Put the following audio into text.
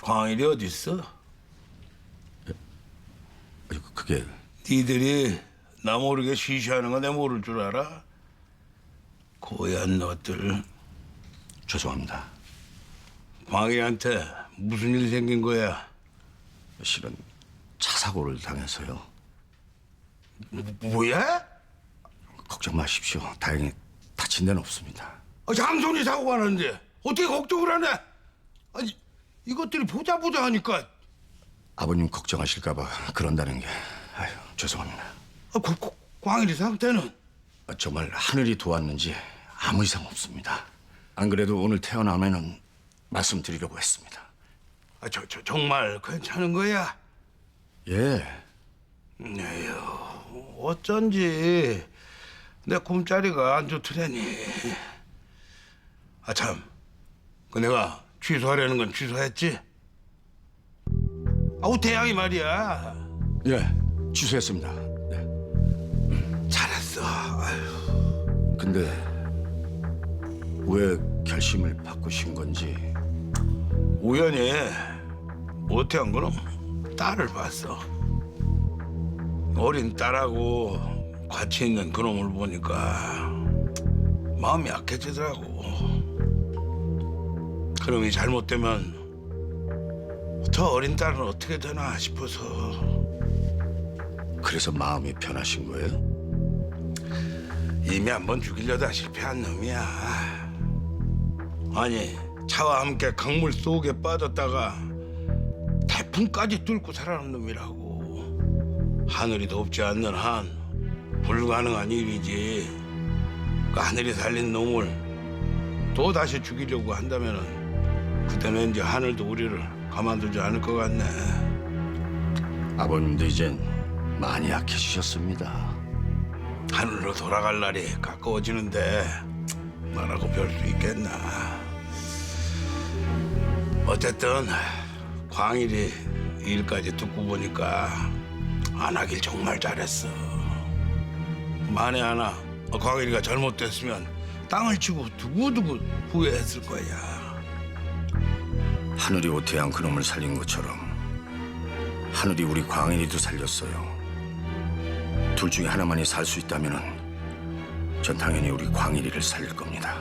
광일이 어디 있어? 아니, 그게 니들이 나 모르게 시시하는 거 내 모를 줄 알아? 고얀 것들 죄송합니다. 광일한테 무슨 일 생긴 거야? 실은 차 사고를 당해서요. 뭐야? 걱정 마십시오. 다행히 다친 데는 없습니다. 아, 장손이 사고가 났는데 어떻게 걱정을 하네? 아니 이것들이 보자 보자 하니까 아버님 걱정하실까봐 그런다는 게 아유 죄송합니다. 아, 고- 고- 광일이 상태는 아, 정말 하늘이 도왔는지 아무 이상 없습니다. 안 그래도 오늘 태어나면은 말씀드리려고 했습니다. 아, 저, 저 정말 괜찮은 거야? 예, 어쩐지 내 꿈자리가 안 좋더라니. 아 참, 그 내가 취소하려는 건 취소했지? 아우 대양이 말이야. 예, 취소했습니다. 네. 잘했어. 아유. 근데 왜 결심을 바꾸신 건지 우연히 오태한 그놈 딸을 봤어. 어린 딸하고 같이 있는 그놈을 보니까 마음이 약해지더라고. 그놈이 잘못되면 저 어린 딸은 어떻게 되나 싶어서 그래서 마음이 변하신 거예요? 이미 한 번 죽이려다 실패한 놈이야. 아니 차와 함께 강물 속에 빠졌다가 태풍까지 뚫고 살아난 놈이라고. 하늘이 돕지 않는 한 불가능한 일이지. 그 하늘이 살린 놈을 또 다시 죽이려고 한다면은 그때는 이제 하늘도 우리를 가만두지 않을 것 같네. 아버님도 이젠 많이 약해지셨습니다. 하늘로 돌아갈 날이 가까워지는데 말하고 별 수 있겠나. 어쨌든 광일이 일까지 듣고 보니까 안 하길 정말 잘했어. 만에 하나 광일이가 잘못됐으면 땅을 치고 두고두고 후회했을 거야. 하늘이 오태양 그놈을 살린 것처럼 하늘이 우리 광인이도 살렸어요. 둘 중에 하나만이 살 수 있다면은 전 당연히 우리 광일이를 살릴 겁니다.